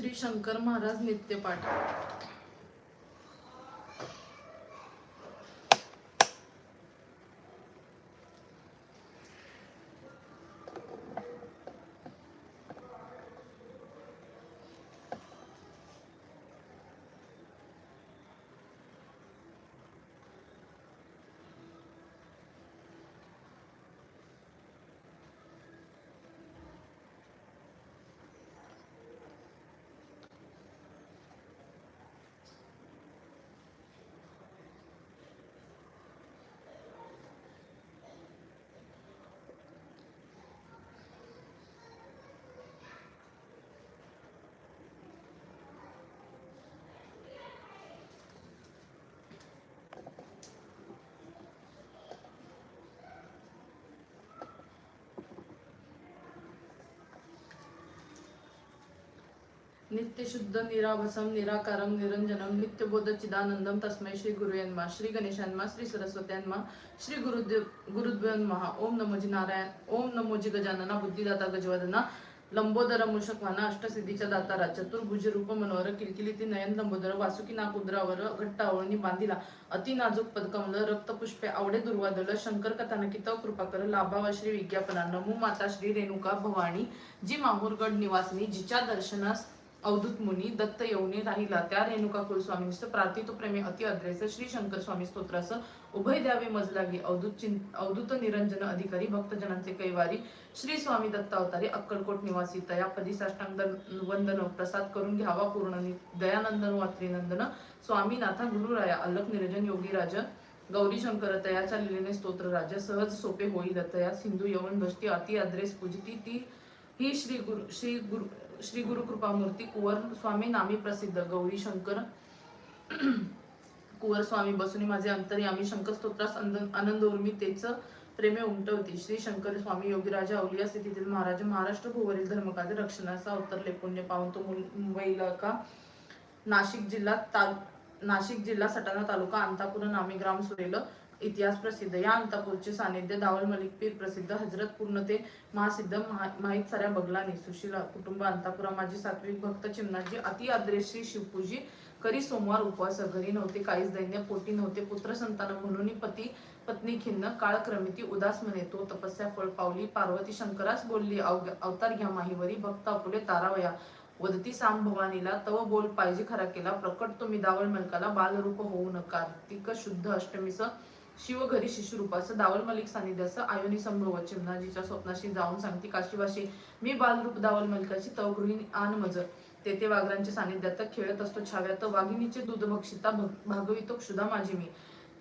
श्री शंकर महाराज नित्यपाठ. नित्यशुद्ध निराभसम निराकारम निरंजनम नित्यबोध चिदानंदम तस्मै श्री गुरुयन्मा श्री गणेशान्मा श्री सरस्वत्यांमा श्री गुरुदेव गुरुद्वयन्महा ओम नमोजी नारायण ओम नमोजी गजानना बुद्धिदाता गजवदना लंबोदर मूषकवाना अष्टसिद्धीच्या दातारा चतुर्भुज रूप मनोहर किलकिलीती नयन लंबोदर वासुकी नाकुद्रावर घट्ट आवळणी बांधिला अति नाजूक पदकमल रक्तपुष्पे आवडे दुर्वादल शंकर कथानकित कृपा कर लाभावा श्री विज्ञापना नमू माता श्री रेणुका भवानी जी माहूरगड निवासिनी जिच्या दर्शनास अवधूत मुनी दत्त यवनी राहिला त्या रेणुका कुलस्वामींस प्रार्थितो प्रेमे अति अद्रेस श्री शंकर स्वामी स्तोत्रास उभय द्यावे मजलागी अवधूत चिं अवधूत निरंजन अधिकारी भक्तजनांचे कैवारी श्री स्वामी दत्त अवतारी अक्कलकोट निवासी तया पदी साष्टांग वंदन प्रसाद करून घ्यावा पूर्ण दयानंदन वात्रीनंदन स्वामीनाथा गुरुराया अलक निरंजन योगीराज गौरी शंकर तयाच्या लिलेने स्तोत्र राज्य सहज सोपे होईल तया सिंधू यवन भष्टी अति आद्रेस पूजिती ती ही श्री गुरु श्री गुरु श्री गुरु कृपामूर्ती कुवर स्वामी नामी प्रसिद्ध. गौरी शंकर कुवर स्वामी बसुनी माझे अंतर्यामी शंकर स्तोत्रास आनंद आनंद उर्मी तेच प्रेमे उमटवती. श्री शंकर स्वामी योगीराजा अवलिया स्थितीतील महाराज महाराष्ट्र भूवरील धर्मकाचे रक्षणाचा अवतरले पुण्य पाहून तो मुंबईला का? नाशिक जिल्हा ताल नाशिक जिल्हा सटाणा तालुका अंतापूर नामी ग्राम सुरेल. इतिहास प्रसिद्ध. या अंतापूरचे सानिध्य दावल मलिक पीर प्रसिद्ध. हजरत पूर्ण ते महासिद्ध माहीत साऱ्या बगलानी. सुशीला कुटुंब अंतापुरा. माझी सात्विक भक्त चिमणाजी अति आद्रेश्री शिवपूजी करी सोमवार उपवास घरी नव्हते काहीच दैन्य पोटी नव्हते. पुत्र संतान म्हणून पती पत्नी खिन्न काळक्रमिती उदास म्हणे. तो तपस्या फळ पावली. पार्वती शंकरास बोलली अवतार घ्या माहीवरी भक्त आपुले तारावया. वदती साम भवानीला तव बोल पाहिजे खरा केला. प्रकट तुम्ही दावळ मलकाला बालरूप होऊ नका. तिक शुद्ध अष्टमीचं शिव घरी शिशुरूपाचं दावल मलिक सानिध्याचं आयोनी संभव चिमणाजीच्या स्वप्नाशी जाऊन सांगती काशीवाशी मी बालरूप दावल मलिकाची तव आन मज तेथे वाघरांच्या सानिध्यात खेळत असतो छाव्यात वाघिणीचे दूध भक्षिता भग- भागवितो क्षुधा माझी मी.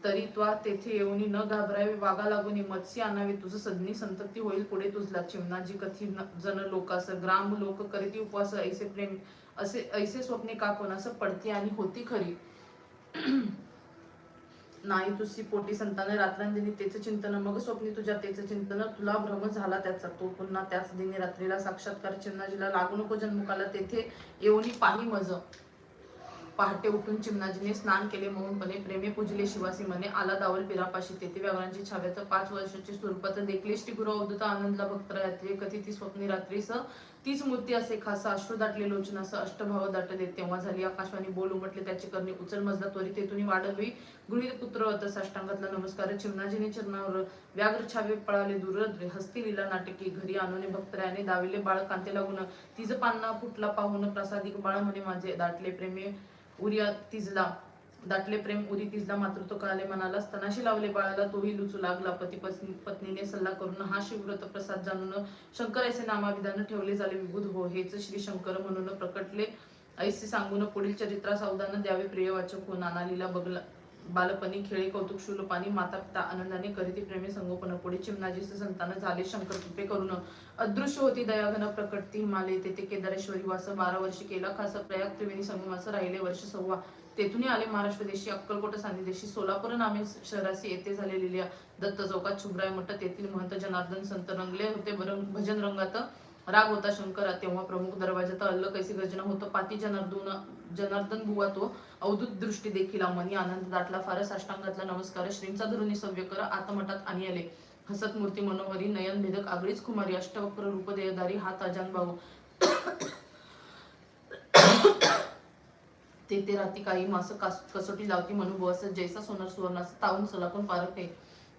तरी त्वा तेथे येऊनी न घाबरावे वागा लागून मत्स्य आणावे तुझ सदनी संतती होईल पुढे तुझला. चिमणाजी कथी न- जन लोकास ग्राम लोक करीती उपवास ऐसे प्रेम असे ऐसे स्वप्ने का कोणास पडती आणि होती खरी. नाही तुझी पोटी संतान रात्रांदिनी तेच चिंतन मग स्वप्नी तुझ्या तेच चिंतन तुला भ्रम झाला त्याचा. तो पुन्हा त्याच दिनी रात्रीला साक्षात्कार चिमणाजीला लागू नको जन्मुखाला तेथे येऊनी पाही मज. पहाटे उठून चिमणाजीने स्नान केले मौनपणे प्रेमे पूजले शिवासी मने आला दावल पिरापाशी. तेथे व्याघ्रांची छाव्यात पाच वर्षाची स्वरूपात देखले. श्री गुरु अवधूत आनंदला भक्त रात्री कधी ती स्वप्नी रात्रीस तीच मूर्ती असे खासा अश्रू दाटले लोचनास अष्टभाव दाटले तेव्हा झाली. आकाशवाणी बोल उमटले त्याची करणी उचल मजला त्वरित तेथून वाढवी गृहित पुत्र अत साष्टांगातला नमस्कार. चिमणाजीने चरणावर व्याघ्र छावे पळाले. दुरद्रे हस्ती लीला नाटकी घरी आणून भक्तरायाने दाविले. बाळ कांते लागून तिज पान्ना फुटला पाहून प्रसादिक बाळ म्हणे माझे दाटले. प्रेमे उरिया तिजला दाटले प्रेम उरी तिजला मातृत्व कळाले मनाला स्तनाशी लावले बाळाला तोही लुचू लागला. पती पत्नीने सल्ला करून हा शिवव्रत प्रसाद जाणून शंकर ऐसे नामाविधान ठेवले झाले विभूत हो. हेच श्री शंकर म्हणून प्रकटले. ऐसे सांगून पुढील चरित्रास अवदान द्यावे प्रिय वाचक हो. नाना लिला बगला बालपणी खेळे कौतुक शूलपाणी माता पिता आनंदाने करीती प्रेमी संगोपन पुढे चिमनाजीचे संतान झाले शंकर कृपे करून. अदृश्य होती दयाघन प्रकटती हिमालय तेथे केदारेश्वरी वास बारा वर्षी केला. खास प्रयाग त्रिवेणी संगमास राहिले वर्ष सव्वा तेथून आले महाराष्ट्र देशी अक्कलकोट सान्निदेशी सोलापूर नामे शहरासी येथे झालेल्या दत्त चौकात शुभ्राय मठ तेथील महंत जनार्दन संत रंगले होते. भजन रंगात राग होता शंकरा तेव्हा प्रमुख दरवाजात अल्ल कैसी गर्जना होतं पाती जनार्दन जनार्दन बुवा तो अवधूत दृष्टी देखील मनी आनंद दाटला फार साष्टांगातला नमस्कार श्रींचा धरुणी सव्य कर आतमठात आणि आले. हसत मूर्ती मनोहरी नयन भेदक आगळीच कुमारी अष्टवक्र रूप देहधारी हात अजान भाऊ. ते ते राती काही मास कास कसोटी लावती म्हणून बस जैसा सोनार सुवर्णाचा तावून सलाकून पारखे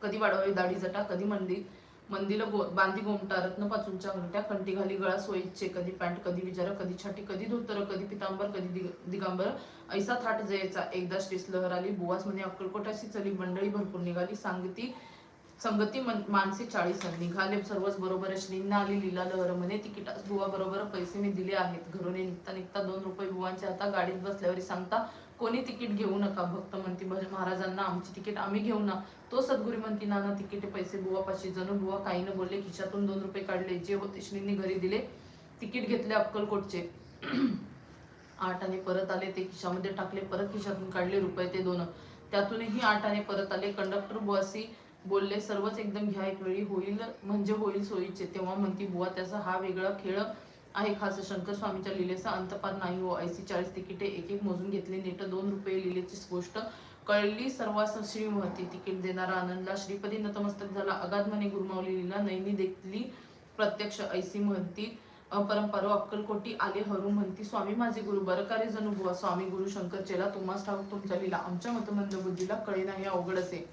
कधी वाढवावी दाढी जटा कधी मंदी मंदिर गो बांधी गोमटा रत्न पाचूंच्या घंट्या कंटी घाली गळा सोयीचे कधी पॅन्ट कधी विचार कधी छाटी कधी धोतर कधी पितांबर कधी दिगांबर ऐसा थाट जयचा. एकदा श्रीस लहर आली बुवास म्हणे अक्कलकोटाशी चली मंडळी भरपूर निघाली सांगती संगती मानसे चाळीस निघाले सर्वच बरोबर श्रींना आली लीला लहर म्हणे तिकिटास बुवा बरोबर पैसे मी दिले आहेत. घरून निघता निघता दोन रुपये बुवांच्या हातात गाडीत बसल्यावर सांगता कोणी तिकीट घेऊ नका भक्त म्हणते. महाराजांना आमची तिकीट आम्ही घेऊ ना. तो सद्गुरी म्हणती नाना तिकीट पैसे बुवापाशी. जणू बुवा काही न बोलले खिशातून दोन रुपये काढले. जे होते श्रींनी घरी दिले तिकीट घेतले अक्कलकोटचे. आठ आणि परत आले ते खिशामध्ये टाकले परत खिशातून काढले रुपये ते दोन. त्यातूनही आठ आणि परत आले. कंडक्टर बुवासी बोलले सर्वच एकदम घ्या एक वेळी होईल म्हणजे होईल सोयीचे. तेव्हा म्हणती बुवा त्याचा हा वेगळा खेळ आहे खास. शंकर स्वामीच्या लिलेचा अंतपात नाही हो. ऐसी चाळीस तिकिटे एक एक मोजून घेतले. नेट दोन रुपये लिलेचीच गोष्ट. कळली सर्वांस श्री महती. तिकीट देणारा आनंदला श्रीपदी नतमस्तक झाला. अगाध म्हणे गुरमावली लीला नैनी देखली प्रत्यक्ष. ऐसी म्हणती परंपरो अक्कलकोटी आले हरू म्हणती स्वामी माझे गुरु बरकारे जणू बुवा. स्वामी गुरु शंकर चेला तुम्हाला ठाऊक तुमच्या लिला आमच्या मतमंद बुद्धीला कळे नाही अवघड असे.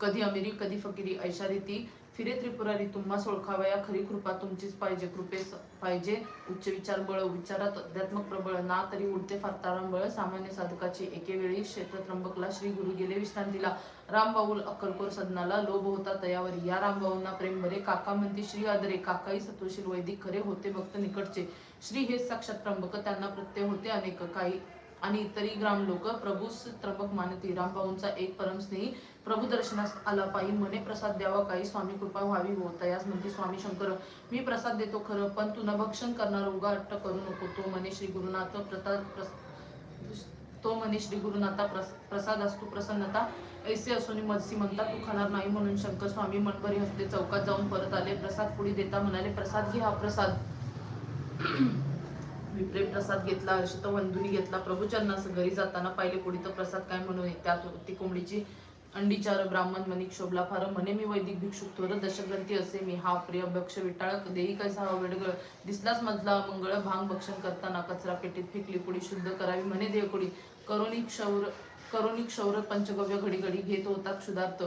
कधी अमिरी कधी फकिरी ऐशा रीती फिरे त्रिपुरारी तुम्हास ओळखावया खरी कृपा तुमचीच पाहिजे कृपेस पाहिजे. उच्च विचार बळ विचारात अध्यात्मक प्रबळ ना तरी उडते फार तारांबळ सामान्य साधकाची एके वेळी क्षेत्र त्र्यंबकला श्री गुरु गेले विश्रांतीला. रामबाऊल अक्कलकोर सदनाला लोभ होता तयावर. या रामबाऊंना प्रेम भरे काका म्हणती श्री आदरे काकाही सत्वशील वैदिक खरे होते भक्त निकटचे. श्री हे साक्षात त्र्यंबक त्यांना प्रत्यय होते अनेक काही. आणि इतरही ग्राम लोक प्रभूस त्र्यंबक मानती. रामबाऊंचा एक परमस्नेही प्रभू दर्शनास आला पायी मने प्रसाद द्यावा काही स्वामी कृपा व्हावी होता यास म्हणते स्वामी शंकर मी प्रसाद देतो खरं पण तू न भक्षण करणार उगा अट्ट करू नको. तो मने श्री गुरुनाथ प्रता तो म्हणे श्री गुरुनाथा प्रस- प्रसाद असतो प्रसन्नता. ऐसे असून मत्सी म्हणता तू खाणार नाही म्हणून शंकर स्वामी मनभरी हसले चौकात जाऊन परत आले. प्रसाद पुढे देता म्हणाले प्रसाद घे हा प्रसाद. विप्रे प्रसाद घेतला हर्षित वंदुनी घेतला. प्रभुचरणास घरी जाताना पाहिले पुढे तर प्रसाद काय म्हणून त्यात ती कोंबडीची अंडीचार ब्राह्मण मनिक शोभला फार म्हणे मी वैदिक भिक्षुक थोर दशग्रंथी असे मी हा प्रिय भक्ष विटाळक देही कैसा हा वेडगळ दिसलाच मधला मंगळ भांग भक्षण करताना कचरा पेटीत फेकली कुडी शुद्ध करावी म्हणे देवकुडी करोनी क्षौर करोनी क्षौर पंचगव्य घडी घडी घेत होता क्षुधार्थ.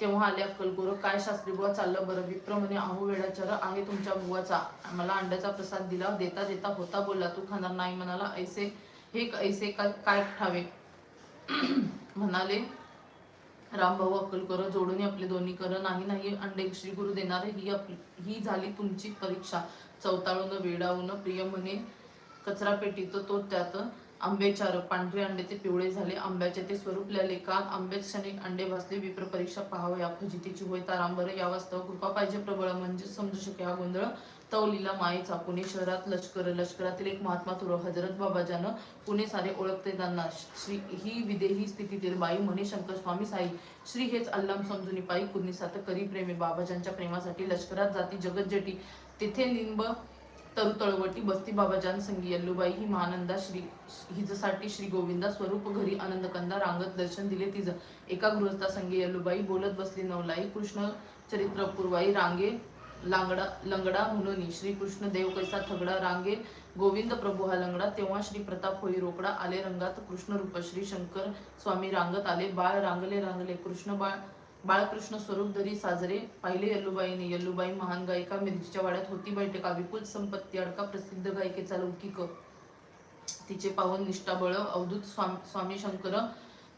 तेव्हा आल्या अक्कलकोर काय शास्त्री बुवा चाललं बरं? विप्र म्हणे अहो वेळाचार आहे तुमच्या बुवाचा. मला अंड्याचा प्रसाद दिला देता देता होता बोलला तू खाणार नाही म्हणाला ऐसे हे ऐसे काय ठावे? म्हणाले रामभाऊ अक्कलकर जोडून आपले दोन्ही कर नाही नाही अंडे श्री गुरु देणारे ही आपली ही झाली तुमची परीक्षा. चौताळून वेडावून प्रिय म्हणे कचरा पेटीत तो त्यात आंबे पांढरे अंडे ते पिवळे झाले. आंब्याचे ते स्वरूप लिहिले काल आंबेच क्षणिक अंडे भासले. विप्र परीक्षा पाहावं या फजितीची होय तारांबर. या वास्तव कृपा पाहिजे प्रबळ. म्हणजे समजू शके हा गोंधळ. तवलीला मायेचा पुणे शहरात लष्कर लष्करातील एक महात्मा थोर हजरत बाबाजानं पुणे सारे ओळखते त्यांना. श्री ही विदेही स्थितीतील बाई म्हणे शंकर स्वामी साई. श्री हेच अल्लम समजून पायी कुर्निसात करी प्रेमे बाबाजांच्या प्रेमासाठी लष्करात जाती जगत जेटी. लिंब निंब तरु तळवटी बस्ती बाबाजान संगी यल्लूबाई ही महानंदा श्री हिजसाठी श्री गोविंदा स्वरूप घरी आनंदकंदा रांगत दर्शन दिले तिज एका गृहस्था संगी यल्लूबाई बोलत बसली नवलाई कृष्ण चरित्रपूर्वाई रांगे लांगडा लंगडा म्हणून श्री कृष्ण देव कैसा थगडा रांगे गोविंद प्रभू हा लंगडा. तेव्हा श्री प्रताप होई रोकडा आले रंगात. कृष्ण रूप श्री शंकर स्वामी रांगत आले. बाळ रांगले रांगले. कृष्ण बाळ बाळकृष्ण स्वरूप धरी साजरे. पाहिले यल्लूबाईने. यल्लूबाई महान गायिका. मिरचीच्या वाड्यात होती बैठका. विपुल संपत्ती अडका प्रसिद्ध गायिकेचा लौकिक. तिचे पावन निष्ठाबळ अवधूत स्वामी स्वामी शंकर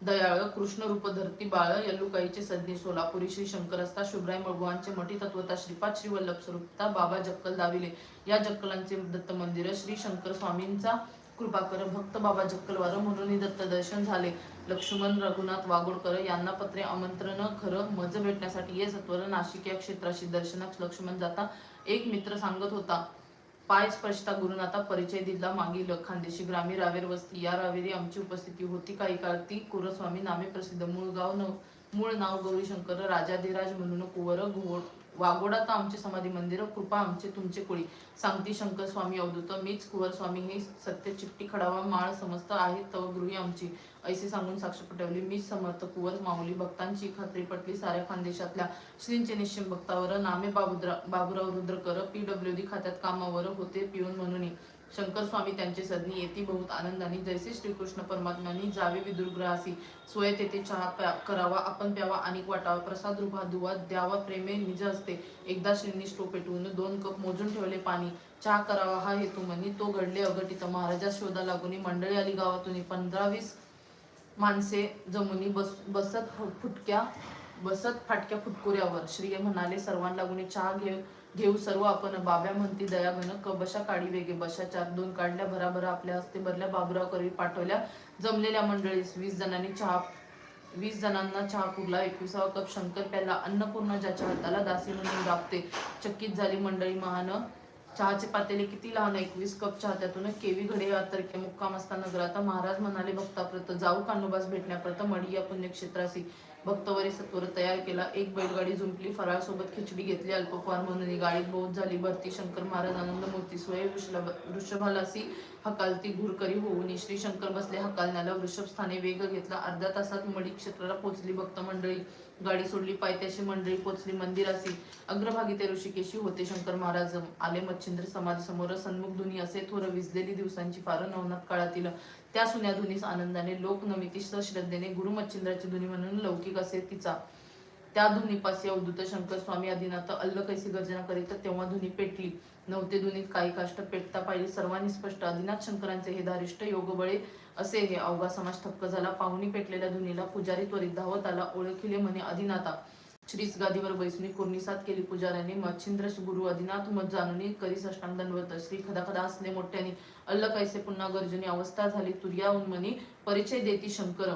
दयाळ कृष्ण रूप धरती बाळ यल्लुकाईचे सद्दी सोलापुरी श्री शंकर असता शुभ्राय मळगुवांचे मठी तत्वता श्रीपाद श्री वल्लभ स्वरूपता बाबा जक्कल दाविले. या जक्कलांचे दत्त मंदिर श्री शंकर स्वामींचा कृपाकर भक्त बाबा जक्कलवार म्हणून दत्त दर्शन झाले. लक्ष्मण रघुनाथ वागोडकर यांना पत्रे आमंत्रण खरं मज भेटण्यासाठी ये सत्वर नाशिक या क्षेत्राशी दर्शनास लक्ष्मण जाता. एक मित्र सांगत होता पाय स्पर्शता गुरुनाथा परिचय दिला. मागील खानदेशी ग्रामी रावेर वस्ती या रावेरी आमची उपस्थिती होती. काही काळ ती कुरस्वामी नामे प्रसिद्ध. मूळ गाव मूळ नाव गौरीशंकर राजाधिराज म्हणून कुवर घोड वागोडा तर आमचे समाधी मंदिर कृपा आमचे तुमचे कोळी. सांगती शंकर स्वामी अवधूत मीच कुवर स्वामी हे सत्य चिट्टी खडावा माळ समस्त आहे तव गृही आमची. ऐसे सांगून साक्ष पटवली. मीच समर्थ कुवर माऊली भक्तांची खात्री पटली. साऱ्या खानदेशातल्या श्रींचे निश्चिम भक्तावर नामे बाबुद्रा Baburao Rudrakar P W D खात्यात कामावर होते पिऊन म्हणून. शंकर स्वामी त्यांचे सदनी येती बहुत आनंदाने जैसे श्रीकृष्ण परमात्म्यांनी जावे विदुरग्रहासी. सोय तेथे चहा प्या करावा आपण प्यावा आणि वाटावा प्रसाद रुभा दुवा द्यावा प्रेमे निज असते एकदा श्रींनी स्टो पेटवून दोन कप मोजून ठेवले पाणी. चहा करावा हा हेतू म्हणी तो घडले अघटित. महाराजा शोधा लागून मंडळी आली गावातून. पंधरा वीस माणसे जमुनी बस बसत फुटक्या बसत फाटक्या फुटकुऱ्यावर. श्री म्हणाले सर्वांना लागून चहा घेऊ घेऊ सर्व आपण. बाब्या म्हणती दयाघन क बशा काढी वेगे बशा चार दोन काढल्या भराभरा आपल्या हस्ते भरल्या बाबुराव करी पाठवल्या जमलेल्या मंडळीस वीस जणांनी चहा वीस जणांना चहा पुरला एकविसावा कप शंकर प्याला अन्नपूर्णा ज्याच्या हाताला दासी म्हणून राबते चकित झाली मंडळी महान चहाचे पातेले किती लहान एकवीस कप चहा त्यातून केवी घडे तर्के मुक्काम असता नगरात महाराज म्हणाले भक्ताप्रत जाऊ कान्होबास भेटण्याप्रत मडिया पुण्यक्षेत्रासी भक्तवरी सत्वर तयार केला. एक बैलगाडी जुंपली. फराळ सोबत खिचडी घेतली. अल्पफार म्हणून गाडीत बहुत झाली. भरती शंकर महाराज आनंद मूर्ती स्वय वृषभालासी हकालती घुरकरी होऊन श्री शंकर बसले. हकालण्याला वृषभ स्थाने वेग घेतला. अर्ध्या तासात मडी क्षेत्राला पोहोचली भक्त मंडळी. गाडी सोडली. पायथ्याशी मंडळी पोचली मंदिरासी अग्रभागी ते ऋषिकेशी होते शंकर महाराज. आले मच्छिंद्र समाज समोर. सन्मुख धुनी असे थोर विजलेली दिवसांची फार नवनाथ काळातील त्या सुन्या धुनीस आनंदाने लोक सश्रद्धेने गुरु मच्छिंद्राची धुनी म्हणून लौकिक असे तिचा. त्या धुनीपासी अवधूत शंकर स्वामी आदिनाथ अल्ल कैसी गर्जना करीत तेव्हा धुनी पेटली. नवते धुनीत काही काष्ट पेटता पाहिजे सर्वांनी स्पष्ट आदिनाथ शंकरांचे हे धारिष्ट योगबळे असे हे अवघा समाज थक्क झाला. पाहुणी पेटलेल्या धुनीला पुजारी त्वरित धावत आला. ओळखिले म्हणे आदिनाथा. श्रीस गादीवर बैसुनी कोर्निसात केली पुजाऱ्याने मच्छिंद्र गुरु अधिनाथ मत जाणून करी साष्टांग दंडवत श्री खदाखदा असले मोठ्याने अल्ल कैसे पुन्हा गर्जनी अवस्था झाली. तुर्या उन्मनी परिचय देती शंकर.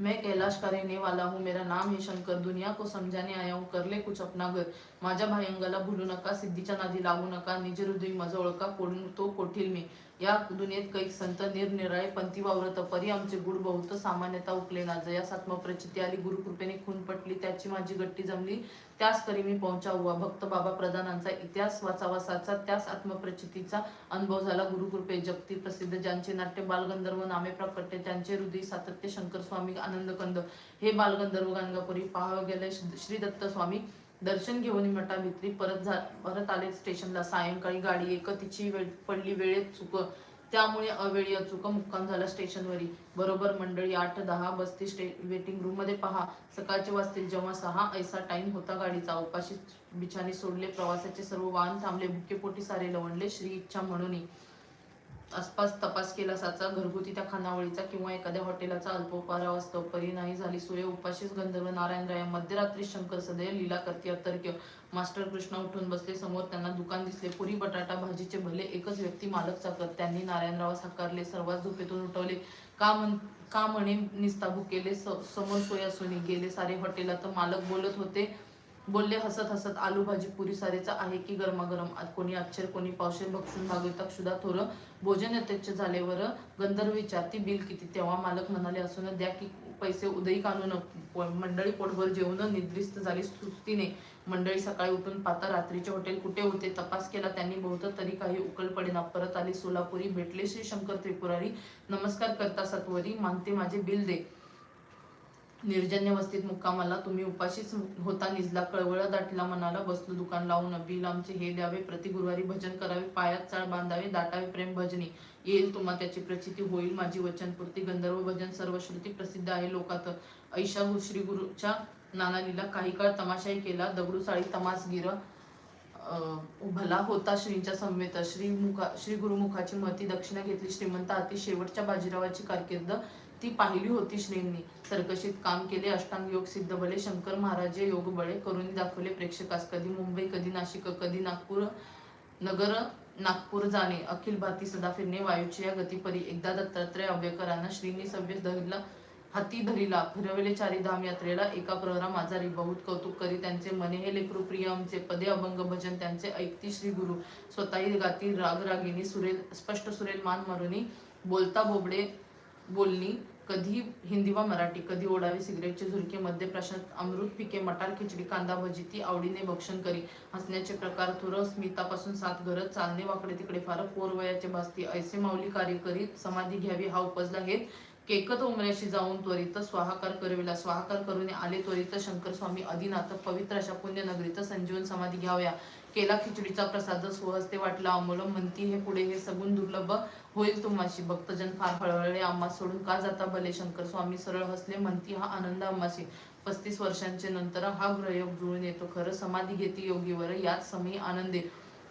मैं कैलाश का रहने वाला हूँ मेरा नाम है शंकर. दुनिया को समझाने आया हूँ कर ले कुछ अपना घर. माझ्या भायंगाला भुलू नका सिद्धीच्या नादी लागू नका. निज हृदय माझा ओळखा कोण तो कोठील मी. या दुनियेत कैक संत निरनिराळे पंथी वावरत परी आमचे गुड बहुत सामान्यता उकले ना जयास आत्मप्रचिती आली गुरुकृपेने खून पटली त्याची माझी गट्टी जमली. त्यास करी मी पहुंचावा. भक्त बाबा प्रधानांचा इतिहास वाचावा साचा त्यास आत्मप्रचितीचा अनुभव झाला. गुरुकृपे जगती प्रसिद्ध ज्यांचे नाट्य बालगंधर्व नामे प्रकटे त्यांचे हृदय सातत्य शंकर स्वामी आनंदकंद. हे बालगंधर्व गाणगापुरी पाहावं गेले श्री दत्त स्वामी. दर्शन घेऊन मठाभित्री परत परत आले स्टेशनला. सायंकाळी गाडी एक तिची वेळ पडली वेळेत चुक. त्यामुळे अवेळी अचूक मुक्काम झाला स्टेशनवरी. बरोबर मंडळी आठ दहा बसती स्टे वेटिंग रूममध्ये पहा. सकाळचे वाजतील जेव्हा सहा ऐसा टाइम होता गाडीचा. उपाशी बिछाने सोडले. प्रवासाचे सर्व वाहन थांबले. भुकेपोटी सारे लवणले. श्री इच्छा म्हणून आसपास तपास केला साचा घरगुती त्या खानावळीचा किंवा एखाद्या हॉटेलाचा अल्पोपहार परी नाही झाली सूर्य उपाशीच गंधर्व नारायण राय मध्यरात्री शंकर सदैव लीला करती अतर्क्य मास्टर कृष्ण उठून बसले समोर त्यांना दुकान दिसले पुरी बटाटा भाजीचे भले एकच व्यक्ती मालक चाकत त्यांनी नारायणराव साकारले सर्वात झोपेतून उठवले का म्हण का म्हणे निस्ताभू केले समोर सोय असून गेले सारे हॉटेलात मालक बोलत होते बोलले हसत हसत आलू भाजी पुरी सारेचा आहे की गरमागरम? कोणी अक्षर कोणी पावशे भक्षून भागवता क्षुदा थोर भोजन यथेच्छ झाल्यावर गंधर्व विचारती बिल किती? तेव्हा मालक म्हणाले असून द्या की पैसे उदयी कानून मंडळी पोटभर जेवण निद्रिस्त झाली सुस्तीने. मंडळी सकाळी उठून पाहता रात्रीचे हॉटेल कुठे होते? तपास केला त्यांनी बहुत तरी काही उकल पडेना. परत आली सोलापुरी. भेटले श्री शंकर त्रिपुरारी. नमस्कार करता सत्वरी. मानते माझे बिल दे. निर्जन्य वस्तीत मुक्कामाला तुम्ही उपाशीच होता निजला कळवळा दाटला मनाला बसलो दुकान लावून बिल आमचे हे द्यावे प्रति गुरुवारी भजन करावे पायात चाळ बांधावे दाटावे प्रेम भजनी. येईल तुम्हा त्याची प्रचिती होईल माझी वचनपूर्ती गंधर्व भजन सर्व श्रुती प्रसिद्ध आहे लोकात. ऐशा श्री गुरुच्या नानालीला काही काळ तमाशाही केला दगडू साळी अं, भला होता श्रींच्या संवेत श्री मुखा श्री गुरुमुखाची मती दक्षिणा घेतली श्रीमंत आती शेवटच्या बाजीरावाची कारकीर्द ती पाहिली होती श्रींनी सरकशीत काम केले अष्टांग योग सिद्ध भले शंकर महाराजे योग बळे करून दाखवले प्रेक्षकास. कधी मुंबई कधी नाशिक कधी नागपूर नगर नागपूर जाणे. अखिल भारती सदा फिरणे वायूची या गतीपरी एकदा दत्तात्रय अभ्यकरांना श्रींनी सव्य धरला हाती धरिला. फिरवले चारी धाम यात्रेला एका प्रहरा माझारी बहुत कौतुक करी त्यांचे मने. हे लेकरू आमचे पदे अभंग भजन त्यांचे ऐकती श्री गुरु. स्वतःही गाती राग रागिनी सुरेल स्पष्ट सुरेल मान मारुनी. बोलता बोबडे बोलणी कधी हिंदी व मराठी कधी ओढावी सिगरेटचे झुरके मध्य प्रशांत अमृत पिके मटार खिचडी कांदा भजी ती आवडीने भक्षण करी. हसण्याचे प्रकार थोर स्मितापासून सात घरत चालणे वाकडे तिकडे फार पोर वयाचे भासती ऐसे माऊली कार्य करीत समाधी घ्यावी हा उपजला हेत. केकत उमऱ्याशी जाऊन त्वरित स्वाहाकार करविला. स्वाहाकार करून आले त्वरित शंकर स्वामी अधिनाथ पवित्र अशा पुण्यनगरीत संजीवन समाधी घ्याव्या. केला खिचडीचा प्रसाद स्वहस्ते वाटला अमोल म्हणती हे पुढे हे सगुण दुर्लभ होईल तुम्हाशी. भक्तजन फार हळहळले आम्हा सोडून का जाता भले शंकर स्वामी सरळ हसले म्हणती हा आनंद आम्हाशी. पस्तीस वर्षांचे नंतर हा ग्रहयोग जुळून येतो. खरं समाधी घेते योगीवर याच समयी आनंदे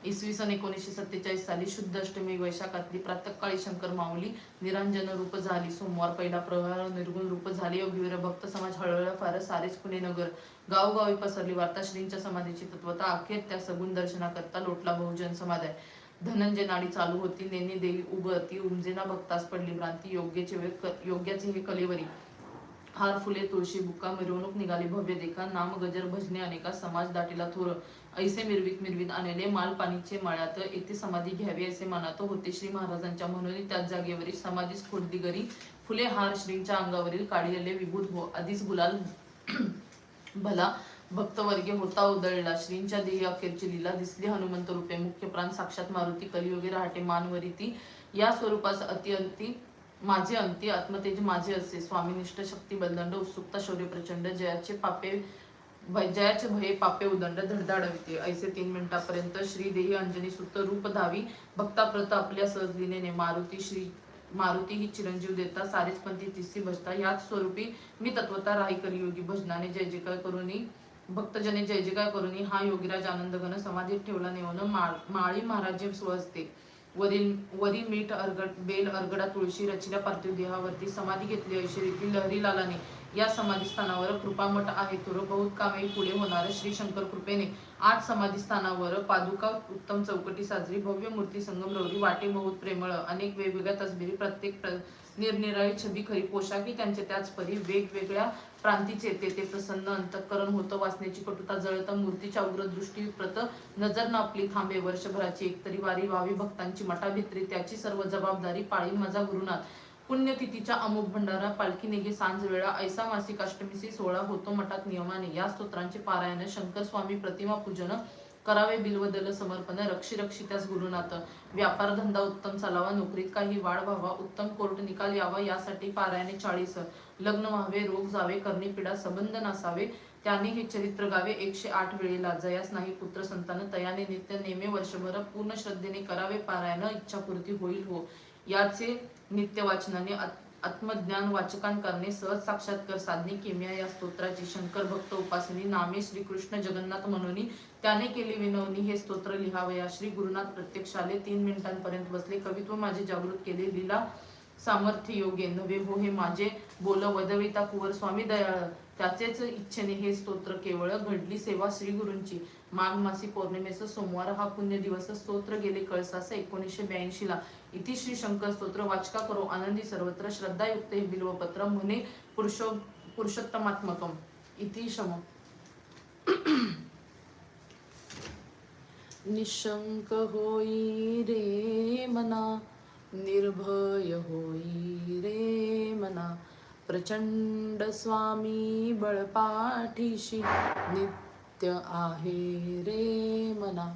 इसवी सन एकोणीसशे सत्तेचाळीस साली शुद्ध अष्टमी वैशाखातली प्रातकाळी शंकर माऊली निरांजन रूप झाली. सोमवार पहिला प्रवाह निर्गुण रूप झाली. योगीवर भक्त समाज हळहळ फार सारेच पुणे नगर. गावगावी पसरली वार्ता श्रींच्या समाधीची तत्वता अखेर त्या सगुण दर्शनाकरता लोटला बहुजन समाधाय धनंजय नाडी चालू होती. नेने देवी उगती उमजेना भक्तास पडली भ्रांती. योग्याचे योग्याचे हे कलेवरी हार फुले तुळशी बुक्का मिरवणूक निघाली भव्य देखा नाम गजर भजने अनेका समाज दाटीला थोर. ऐसे मिरवीत मिरवीत आणले माल पाणीचे माळ्यात येथे समाधी घ्यावी असे मानात होते. श्री महाराजांच्या म्हणून त्याच जागेवरील समाधी खोडली गरी फुले हार श्रींच्या अंगावरील काढलेले विभूत हो आधीच गुलाल भला भक्तवर्गे होता उदळला. श्रींच्या देही अखेरची लीला दिसली. हनुमंत रूपे मुख्य प्राण साक्षात मारुती कलियोगी राहते मानवरी ती या स्वरूपास अतिअंती माझे अंती आत्मतेज माझे असे स्वामीनिष्ठ शक्ती बलदंड उत्सुकता शौर्य प्रचंड जयाचे पापे जयाचे भये पापे उदंड धडधाडविते. ऐसे तीन मिनिटापर्यंत श्री देही अंजनी सुत रूप धावी भक्ताप्रत आपल्या सहजलीने मारुती श्री मारुती ही चिरंजीव देता सारेच पंथी तिसी भजता याच स्वरूपी मी तत्वता राही कलियोगी भजनाने जय जयकार करूनी भक्तजने जय जयकार करूनी हा योगीराज आनंदघन समाधीत ठेवला नेवन माळी महाराज स्वहस्ते वरील वरील मीठ अर्गड बेल अर्गडा तुळशी रचिला पार्थिव देहावरती समाधी घेतली अशी रीती लहरीलालाने या समाधी स्थानावर कृपामठ आहे. तुर बहुत कामे पुढे होणार श्री शंकर कृपेने आठ समाधी स्थानावर पादुका उत्तम चौकटी साजरी भव्य मूर्ती संगमरवरी वाटे बहुत प्रेमळ अनेक वेगवेगळ्या तसबिरी प्रत्येक निरनिराळी छबी खरी पोशाखी त्यांचे त्याच परी वेगवेगळ्या प्रांतीचे ते ते प्रसन्न अंतकरण होतं वाचण्याची कटुता जळत मूर्तीच्या उग्र दृष्टी प्रत नजर न आपली थांबे वर्षभराची एकतरी वारी व्हावी भक्तांची मठाभित्री त्याची सर्व जबाबदारी पाळी माझा गुरुनाथ. पुण्यतिथीच्या अमुक भंडारा पालखी नेगे सांज वेळा ऐसा मासिक अष्टमीसी सोहळा होतो मठात नियमाने. या स्तोत्रांचे पारायण शंकर स्वामी प्रतिमा पूजन करावे बिलबदल समर्पण रक्षी रक्षितास गुरुनाथ. व्यापार धंदा उत्तम चालावा नोकरीत काही वाढ व्हावा उत्तम कोर्ट निकाल यावा यासाठी पारायणे चाळीस. लग्न व्हावे रोग जावे करणी पिढा संबंध नसावे त्याने हे चरित्र गावे एकशे आठ वेळेला जयास नाही पुत्र संतान तयाने नित्य नेमे वर्षभर पूर्ण श्रद्धेने करावे पारायण इच्छापूर्ती होईल हो. याचे नित्य वाचनाने आत्मज्ञान वाचकां करणे सहज साक्षात्कार साधने किम्या या स्तोत्राची शंकर भक्त उपासनी नामे श्री कृष्ण जगन्नाथ म्हणून त्याने केली विनवणी हे स्तोत्र लिहावया श्री गुरुनाथ प्रत्यक्षाले तीन मिनिटांपर्यंत बसले. कवित्व माझे जागृत केले. लीला सामर्थ्य योगे नव्हे हो हे माझे बोल वदविता कुवर. स्वामी दयाळ त्याचेच इच्छेने हे स्तोत्र केवळ घडली सेवा श्री गुरूंची. माघ मासी पौर्णिमेचा सोमवार हा पुण्य दिवस स्तोत्र गेले कळसाचे एकोणीसशे ब्याऐंशी ला. इति श्री शंकर स्तोत्र वाचका करो आनंदी सर्वत्र श्रद्धायुक्त हे बिल्वपत्र म्हणे पुरुषो पुरुषोत्तमात्मकम. इति शम. निशंक होई रे मना निर्भय होई रे मना. प्रचंड स्वामी बळपाठीशी नित्य आहे रे मना.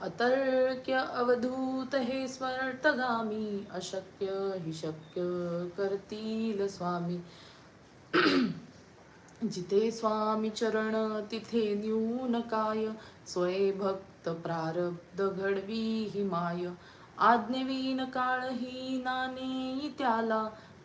अतर्क्य अवधूत हे स्वर्तगामी अशक्य हि शक्य करतील स्वामी. जिथे स्वामी चरण तिथे न्यून काय? स्वय भक्त प्रारब्ध घडवी हि माय आज्ञवीन काळ ही नाने त्याला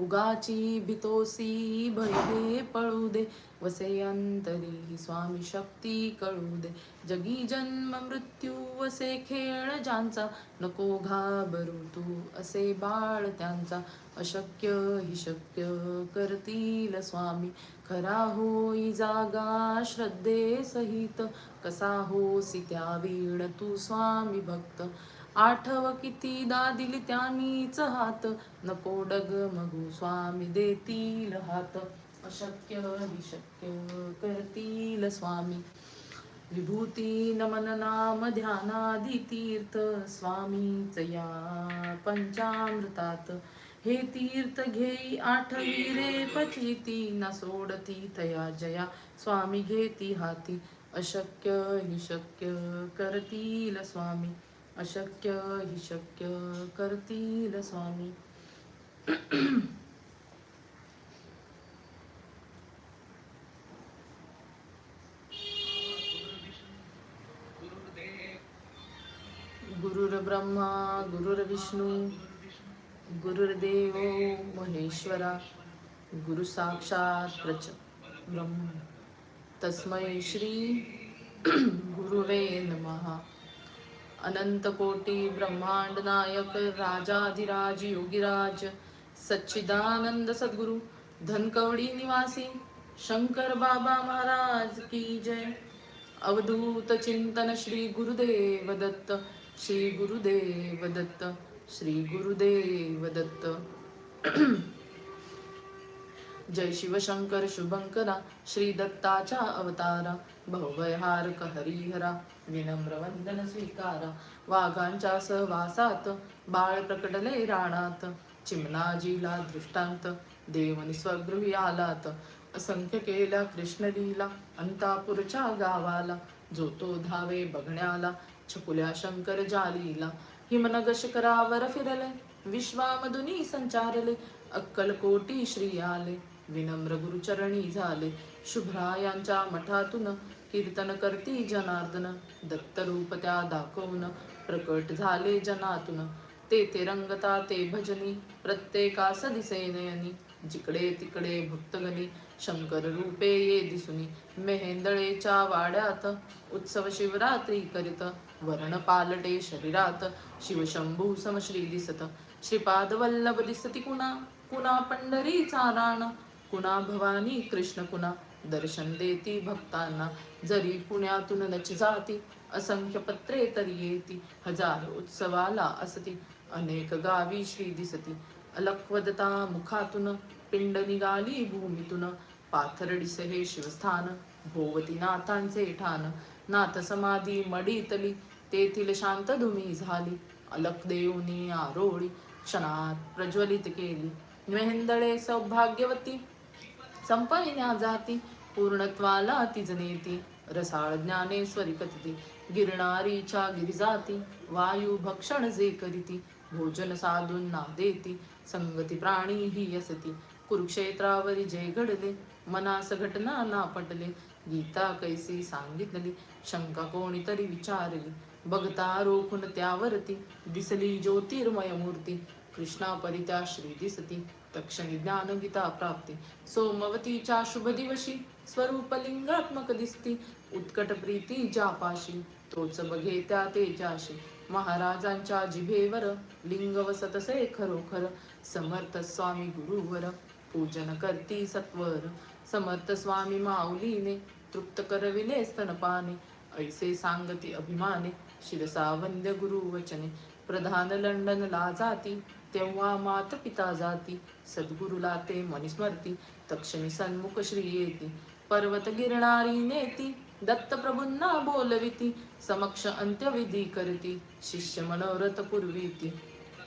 उगाची भितोसी भयदे पळू दे वसे अंतरी ही स्वामी शक्ती कळू दे जगी जन्म मृत्यू वसे खेळ ज्यांचा नको घाबरू तू असे बाळ त्यांचा. अशक्य हि शक्य करतील स्वामी. खरा होई जागा श्रद्धे सहित कसा होसी त्या वीण तू स्वामी भक्त. आठव कितीदा दिली त्यांनीच हात. नको डग मगू स्वामी देतील हात. अशक्य हि शक्य करतील स्वामी. विभूती नमन नाम ध्यानादि तीर्थ स्वामीच या पंचामृतात. हे तीर्थ घेई आठवी रे पचिती न सोडती तया जया. स्वामी घेती हाती. अशक्य हि शक्य करतील स्वामी. अशक्य हि शक्य करतील स्वामी. गुरुर्ब्रह्मा गुरुर्विष्णू गुरुर्देव महेश्वरा गुरु साक्षात प्रच ब्रह्म. तस्मै श्री गुरुवे नमः. अनंतकोटी ब्रह्मांड नायक राजाधिराज योगीराज सच्चिदानंद सद्गुरु धनकवडी निवासी शंकर बाबा महाराज की जय। अवधूत चिंतन श्री गुरुदेव दत्त श्री गुरुदेव दत्त श्री गुरुदेव दत्त। जय शिवशंकर शुभंकरा श्री दत्ताचा अवतारा भवभयहारक हरिहरा विनम्र वंदन स्वीकारा. वाघांच्या सहवासात बाळ प्रकटले राणात चिमणाजीला दृष्टांत देवनी स्वगृही आलात. असंख्य केल्या कृष्णलीला अंतापूरच्या गावाला. जो तो धावे बघण्याला छकुल्या शंकर जालीला. हिमनगश करावर फिरले विश्वामधुनी संचारले अक्कलकोटी श्री आले विनम्र गुरुचरणी झाले. शुभ्रा यांच्या मठातून कीर्तन करती जनार्दन. दत्तरूप त्या दाखवून प्रकट झाले जनातून. ते ते रंगता ते भजनी प्रत्येकास दिसे नयनी जिकडे तिकडे भक्तगणी शंकर रूपे ये दिसुनी. मेहेंदळेच्या वाड्यात उत्सव शिवरात्री करीत. वर्ण पालटे शरीरात शिवशंभू समश्री दिसत. श्रीपाद वल्लभ दिसती कुणा? कुणा पंढरीचा राण? कुणा भवानी कृष्ण कुणा दर्शन देती भक्तांना. जरी पुण्यातून नच जाती असंख्य पत्रे तरी येती. हजार उत्सवाला असती अनेक गावी श्री दिसती. अलक्वदता मुखातून पिंड निघाली भूमीतून. पाथरडिस हे शिवस्थान भोवती नाथांचे ठाण नाथ समाधी मडीतली तेथील शांत धुमी झाली. अलख देऊनी आरोळी क्षणात प्रज्वलित केली. मेहेंदळे सौभाग्यवती संपविण्या जाती पूर्णत्वाला तिजनेती रसाळ ज्ञानेश्वरी कथिती गिरणारीच्या गिरिजाती वायू भक्षण जे करीती भोजन साधून ना देती संगती प्राणी ही असती कुरुक्षेत्रावरी जे घडले मनास घटना ना पटले गीता कैसी सांगितली शंका कोणीतरी विचारली बघता रोखून त्यावरती दिसली ज्योतिर्मय मूर्ती कृष्णा त्या श्री दिसती तक्षणी ज्ञान गीता प्राप्ती। सोमवतीच्या शुभ दिवशी स्वरूप लिंगात्मक दिसती। उत्कट प्रीती जापाशी तोच बघे त्या तेजाशी। महाराजांच्या जिभेवर लिंग वसतसे खरोखर समर्थ स्वामी गुरुवर पूजन करती सत्वर। समर्थ स्वामी माऊलीने तृप्त करविले स्तनपाने। ऐसे सांगती अभिमाने शिरसा वंद्य गुरु वचने प्रधान लंडनला जाती। तेव्हा मात पिता जाती. सद्गुरुला ते मनिस्मरती. तक्षणी सन्मुख श्री येती. पर्वत गिरणारी नेती. दत्त प्रभूंना बोलविती. समक्ष अंत्यविधी करती. शिष्य मनोरथ पुरविती.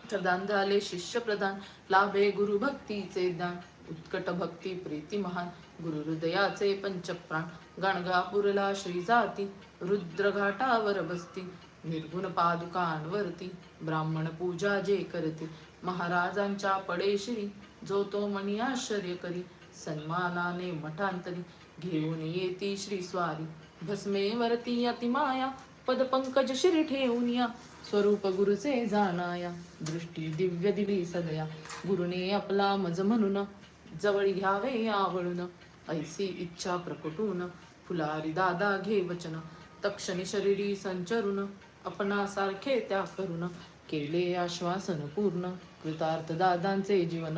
प्रदान झाले शिष्य प्रदान. लाभे गुरु भक्तीचे दान. उत्कट भक्ती प्रीती महान. गुरु हृदयाचे पंचप्राण. गणगापूरला श्री जाती. रुद्रघाटावर बसती. निर्गुण पादुकांवरती. ब्राह्मण पूजा जे करते. महाराजांच्या पडेश्री जो तो मणी आश्चर्य करी सन्मानाने मठांतरी घेऊन येती श्री स्वारी. भस्मेवरती अतिमाया पद पंकज श्री ठेवून या स्वरूप गुरुचे जाणाया दृष्टी दिव्य दिली सदया गुरुने आपला मज म्हणून जवळ घ्यावे आवळून ऐसी इच्छा प्रकटून फुलारी दादा घे वचन तक्षणी शरीरी संचरून आपणासारखे त्या करून केले आश्वासन पूर्ण. कृतार्थ दादांचे जीवन.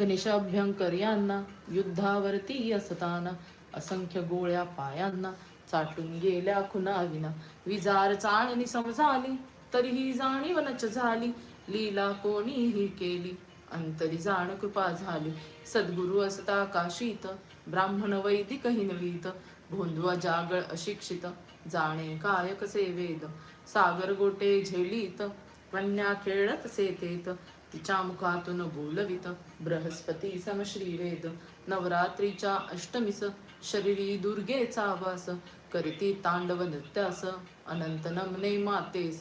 गणेशाभ्यंकर यांना युद्धावरती असताना असंख्य गोळ्या पायांना चाटून गेल्या खुनाविना. विजार चाळणी समजाली तरीही जाणीवनच झाली. लीला कोणीही केली अंतरी जाण कृपा झाली. सद्गुरु असता काशीत ब्राह्मण वैदिक हिनवीत. भोंदवा जागळ अशिक्षित जाणे काय कसे वेद सागर गोटे झेलीत कन्या खेळत सेतेत. तिच्या मुखातून बोलवित बृहस्पती समश्री वेद नवरात्रीच्या अष्टमीस शरीरी दुर्गेचा वास करीती तांडव नृत्यास अनंत नमने मातेस.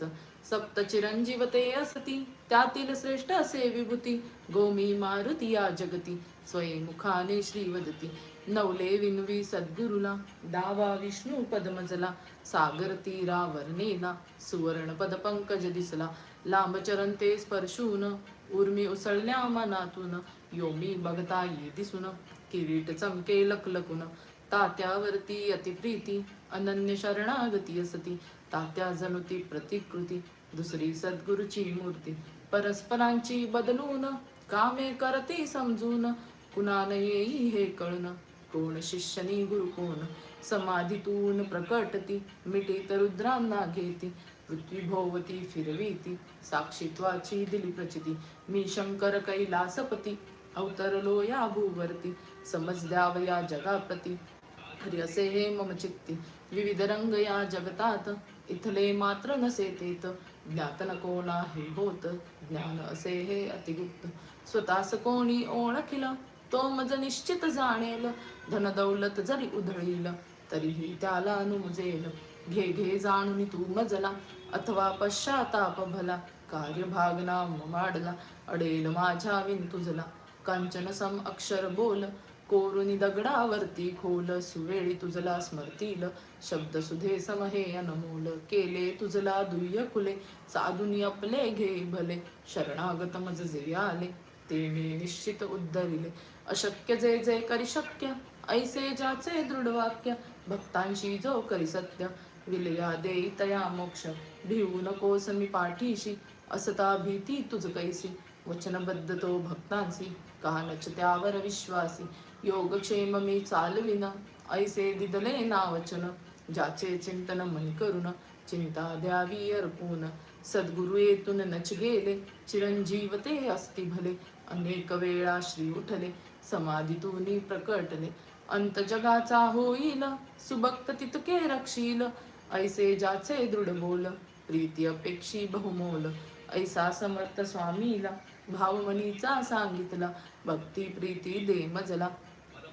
सप्त चिरंजीव ते असती त्यातील श्रेष्ठ असे विभूती. गोमी मारुती या जगती स्वयंमुखाने श्री वदती नवले विनवी सद्गुरुला दावा विष्णू पद्मजला. सागर तीरा वर्णेला सुवर्ण पद पंकज दिसला. लांबचरण ते स्पर्शून उर्मी उसळल्या मनातून. योमी बघता ये दिसून किरीट चमके लकलकून तात्यावरती अतिप्रीती अनन्य शरणागती असती. तात्या जनुती प्रतिकृती दुसरी सद्गुरुची मूर्ती. परस्परांची बदलून कामे करते समजून. कुणान येई हे कळून कोण शिष्यनी गुरु कोण समाधीतून प्रकटती मिटीत रुद्रांना घेती. पृथ्वी भोवती फिरवीती साक्षीत्वाची दिली प्रचिती. मी शंकर कैलासपती अवतरलो या भूवरती. समज द्याव या जगाप्रती. हरी असे हे मम चित्ती. विविध रंग या जगतात इथले मात्र नसे तेत. ज्ञात न कोणा हे होत ज्ञान असे हे अतिगुप्त. स्वतःस कोणी ओळखिल तो मज निश्चित जाणेल. धन दौलत जरी उधळील तरीही त्याला अनुमजेल घे घे जाणून तू मजला. अथवा पश्चाताप भला. कार्यभाग नाम माडला अडेल माझ्या विन तुझला कांचन सम अक्षर बोल. कोरुनी दगडावरती खोल. सुवेळी तुझला स्मरतील. शब्द सुधे सम हे अनमोल. केले तुझला दुय्य खुले. साधुनी आपले घे भले. शरणागत मज जे आले. ते मी निश्चित उद्धरिले. अशक्य जे जे करी शक्य. ऐसे ज्याचे दृढ वाक्य. भक्तांशी जो करी सत्य. विलया देई तया मोक्ष. भिवू नकोस मी पाठीशी असता भीती तुझ कैसी. वचनबद्ध तो भक्तांसी कानच त्यावर विश्वासी. योगक्षेम मी चालविना ऐसे दिदले ना वचन. ज्याचे चिंतन मन करुण चिंता द्यावी अर्पून सद्गुरु येतून नच गेले चिरंजीव ते असती भले. अनेक वेळा श्री उठले समाधीतून प्रकटले. अंत जगाचा होईल सुभक्त तितके रक्षील. ऐसे ज्याचे दृढ बोल प्रीती अपेक्षी बहुमोल. ऐसा समर्थ स्वामीला भावमनीचा सांगितला भक्ती प्रीती दे मजला.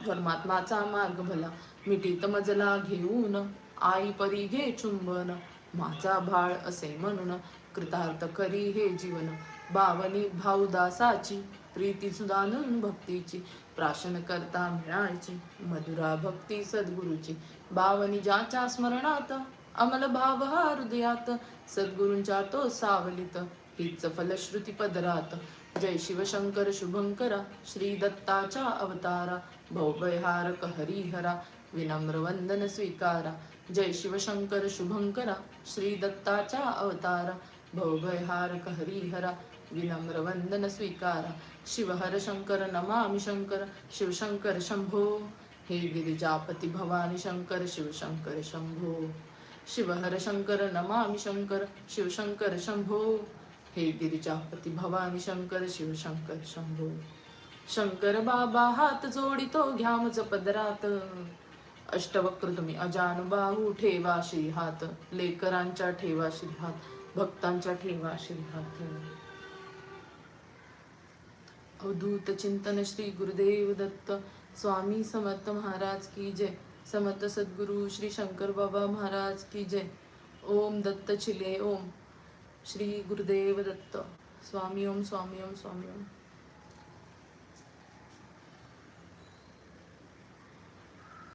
परमात्माचा मार्ग भला मिठीत मजला घेऊन आई परी घे चुंबन. माझा भाळ असे म्हणून कृतार्थ करी हे जीवन. बावनी भाऊदासाची प्रीती सुदानून भक्तीची. प्राशन करता मिळायची मधुरा भक्ती सद्गुरूची. बावनी ज्याच्या स्मरणात अमल भाव हा हृदयात सद्गुरूंच्या तो सावलित हीच फलश्रुती पदरात जय शिवशंकर शुभंकरा श्री दत्ताच्या अवतारा. भवभयहारक हरिहरा विनम्र वंदन स्वीकारा. जय शिवशंकर शुभंकरा श्री दत्ताच्या अवतारा. भवभयहारक हरिहरा विनम्र वंदन स्वीकारा. शिवहर शंकर नमामि शंकर शिवशंकर शंभो. हे गिरिजापती भवानी शंकर शिवशंकर शंभो. शिवहर शंकर नमामि शंकर शिवशंकर शंभो। हे गिरिजापती भवानी शंकर शिवशंकर शंभो। शंकर बाबा हात जोडितो घ्या मुझ पदरात। अष्टवक्र तुम्ही अजानुबाहू ठेवा श्री हात लेकरांच्या ठेवा श्री हात भक्तांच्या ठेवा श्री हात अवधूत चिंतन श्री गुरुदेव दत्त स्वामी समर्थ महाराज की जय। समर्थ सद्गुरु श्री शंकर बाबा महाराज की जय. ओम दत्त छिले ओम. श्री गुरुदेव दत्त. स्वामी ओम स्वामी ओम स्वामी ओम.